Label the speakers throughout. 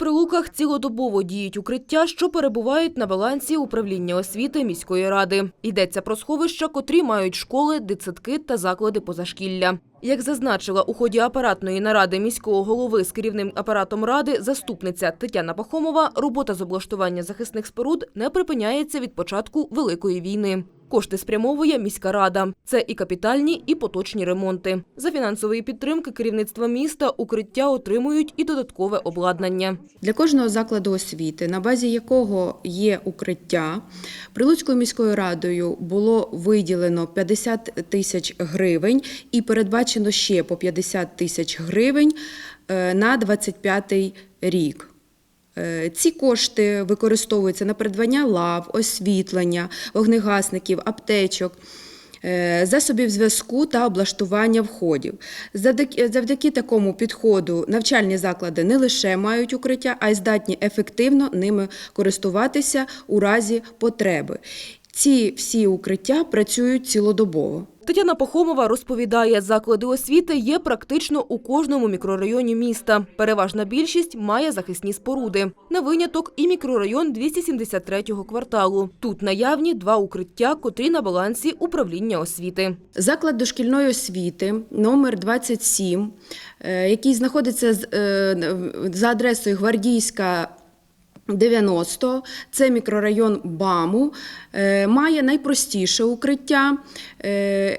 Speaker 1: прилуках цілодобово діють укриття, що перебувають на балансі управління освіти міської ради. Йдеться про сховища, котрі мають школи, дитсадки та заклади позашкілля. Як зазначила у ході апаратної наради міського голови з керівним апаратом ради заступниця Тетяна Пахомова, робота з облаштування захисних споруд не припиняється від початку Великої війни. Кошти спрямовує міська рада. Це і капітальні, і поточні ремонти. За фінансової підтримки керівництва міста укриття отримують і додаткове обладнання.
Speaker 2: Для кожного закладу освіти, на базі якого є укриття, Прилуцькою міською радою було виділено 50 тисяч гривень і передбачено ще по 50 тисяч гривень е, на 25 рік. Е, Ці кошти використовуються на придбання лав, освітлення, вогнегасників, аптечок. е, Засобів зв'язку та облаштування входів. Завдяки, завдяки такому підходу навчальні заклади не лише мають укриття, а й здатні ефективно ними користуватися у разі потреби. Ці всі укриття працюють цілодобово.
Speaker 1: Тетяна Пахомова розповідає, заклади освіти є практично у кожному мікрорайоні міста. Переважна більшість має захисні споруди. На виняток і мікрорайон 273-го кварталу. Тут наявні два укриття, котрі на балансі управління освіти.
Speaker 2: Заклад дошкільної освіти номер 27, е, який знаходиться е, за адресою Гвардійська. 90, це мікрорайон БАМу, е, має найпростіше укриття, е,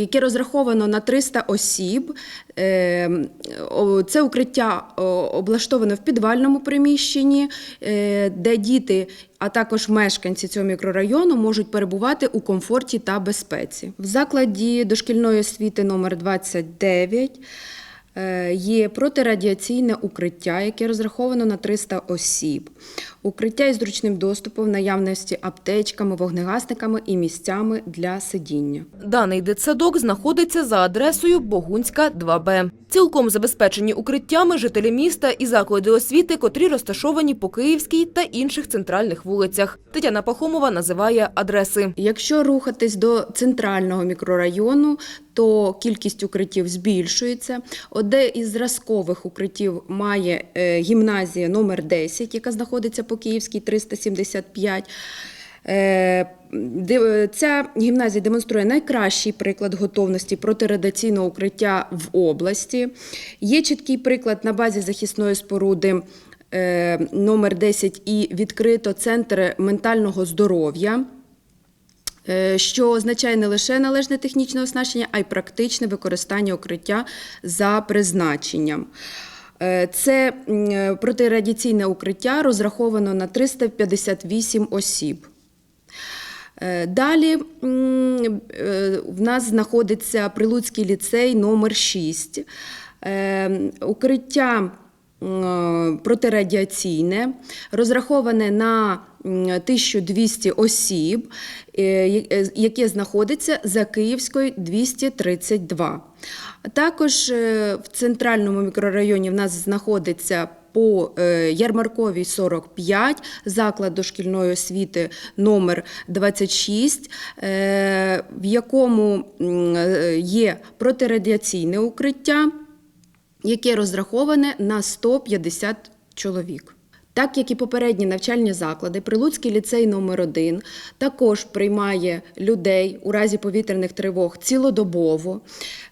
Speaker 2: яке розраховано на 300 осіб. Е, Це укриття облаштоване в підвальному приміщенні, де діти, а також мешканці цього мікрорайону можуть перебувати у комфорті та безпеці. В закладі дошкільної освіти номер 29 Е, Є протирадіаційне укриття, яке розраховано на 300 осіб. Укриття із зручним доступом, наявності аптечками, вогнегасниками і місцями для сидіння.
Speaker 1: Даний дитсадок знаходиться за адресою Богунська, 2Б. Цілком забезпечені укриттями жителі міста і заклади освіти, котрі розташовані по Київській та інших центральних вулицях. Тетяна Пахомова називає адреси.
Speaker 2: Якщо рухатись до центрального мікрорайону, то кількість укриттів збільшується. Одне із зразкових укриттів має е, гімназія номер 10, яка знаходиться по Київській 375. Е, Ця гімназія демонструє найкращий приклад готовності протирадіаційного укриття в області. Є чіткий приклад на базі захисної споруди е, номер 10 і відкрито центр ментального здоров'я. Е, Що означає не лише належне технічне оснащення, а й практичне використання укриття за призначенням. Е, Це е, протирадіаційне укриття розраховано на 358 осіб. Далі в нас знаходиться Прилуцький ліцей номер 6. Е, Укриття протирадіаційне, розраховане на 1200 осіб, е, е, яке знаходиться за Київською 232. Також е, в центральному мікрорайоні в нас знаходиться по е, Ярмарковій 45, заклад дошкільної освіти номер 26, е, в якому е, є протирадіаційне укриття, яке розраховане на 150 чоловік. Так як і попередні навчальні заклади, Прилуцький ліцей номер 1 також приймає людей у разі повітряних тривог цілодобово.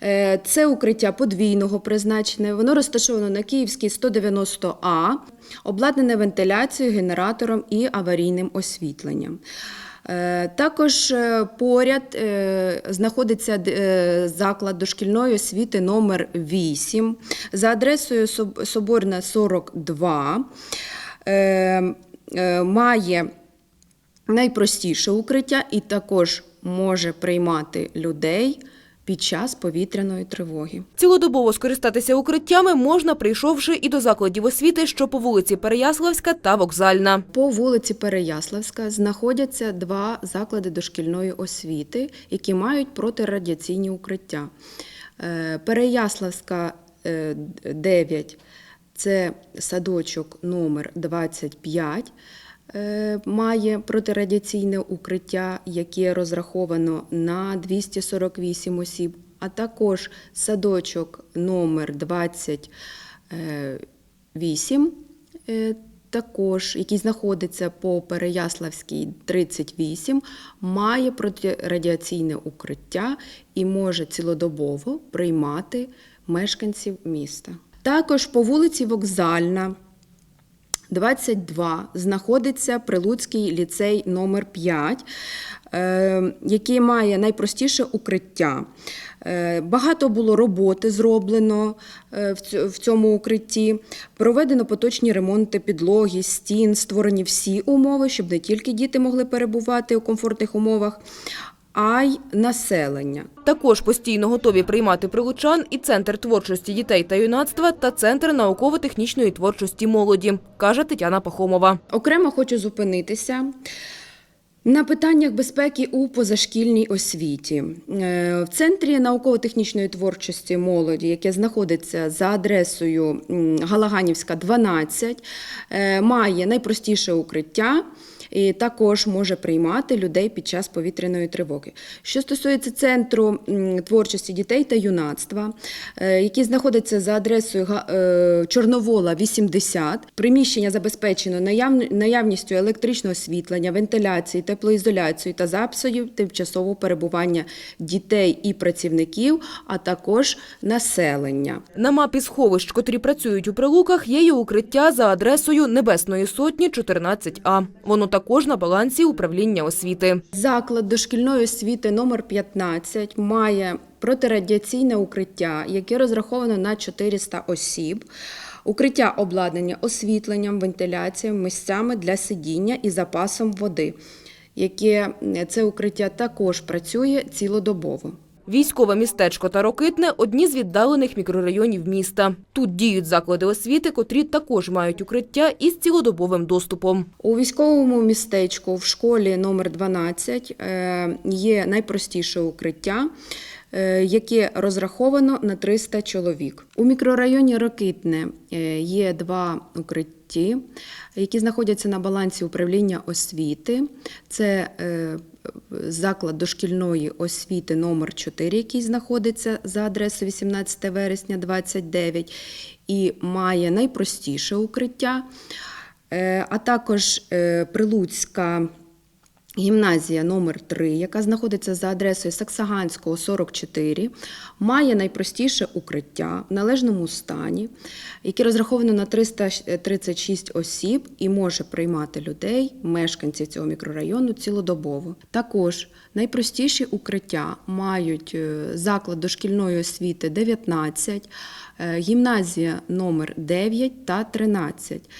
Speaker 2: Е, Це укриття подвійного призначення. Воно розташовано на Київській 190А, обладнане вентиляцією, генератором і аварійним освітленням. Е, Також е, поряд е, знаходиться заклад дошкільної освіти номер 8 за адресою Соб- Соборна 42. Е, е, Має найпростіше укриття і також може приймати людей під час повітряної тривоги.
Speaker 1: Цілодобово скористатися укриттями можна, прийшовши і до закладів освіти, що по вулиці Переяславська та Вокзальна.
Speaker 2: По вулиці Переяславська знаходяться два заклади дошкільної освіти, які мають протирадіаційні укриття. Е, Переяславська е, 9 це садочок номер 25. Е, Має протирадіаційне укриття, яке розраховано на 248 осіб, а також садочок номер 28, е, також, який знаходиться по Переяславській 38, має протирадіаційне укриття і може цілодобово приймати мешканців міста. Також по вулиці Вокзальна 22 знаходиться Прилуцький ліцей номер 5, е, який має найпростіше укриття. Е, Багато було роботи зроблено е, в цьо- в цьому укритті. Проведено поточні ремонти підлоги, стін, створені всі умови, щоб не тільки діти могли перебувати у комфортних умовах, а й населення.
Speaker 1: Також постійно готові приймати прилучан і Центр творчості дітей та юнацтва та Центр науково-технічної творчості молоді, каже Тетяна Пахомова.
Speaker 2: Окремо хочу зупинитися на питаннях безпеки у позашкільній освіті. Е, В центрі науково-технічної творчості молоді, яке знаходиться за адресою Галаганівська, 12, е, має найпростіше укриття. І також може приймати людей під час повітряної тривоги. Що стосується центру творчості дітей та юнацтва, е, який знаходиться за адресою е, Чорновола 80, приміщення забезпечено наявн- наявністю електричного освітлення, вентиляції, теплоізоляції та записів тимчасового перебування дітей і працівників, а також населення.
Speaker 1: На мапі сховищ, котрі працюють у прилуках, є й укриття за адресою Небесної сотні 14А. Воно також на балансі управління освіти.
Speaker 2: Заклад дошкільної освіти номер 15 має протирадіаційне укриття, яке розраховано на 400 осіб. Укриття обладнання освітленням, вентиляцією, місцями для сидіння і запасом води, яке е, це укриття також працює цілодобово.
Speaker 1: Військове містечко та Рокитне – одні з віддалених мікрорайонів міста. Тут діють заклади освіти, котрі також мають укриття із цілодобовим доступом.
Speaker 2: У військовому містечку в школі номер 12 е, є найпростіше укриття, е, яке розраховано на 300 чоловік. У мікрорайоні Рокитне е, є два укритті, які знаходяться на балансі управління освіти. Це заклад дошкільної освіти номер 4, який знаходиться за адресою 18 вересня 29 і має найпростіше укриття. Е, а також е, Прилуцька гімназія номер 3 яка знаходиться за адресою Саксаганського, 44, має найпростіше укриття в належному стані, яке розраховано на 336 осіб і може приймати людей, мешканців цього мікрорайону цілодобово. Також найпростіші укриття мають е, заклад дошкільної освіти 19, е, гімназія номер 9 та 13.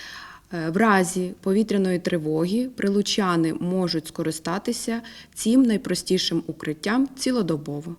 Speaker 2: Е, В разі повітряної тривоги прилучани можуть скористатися цим найпростішим укриттям цілодобово.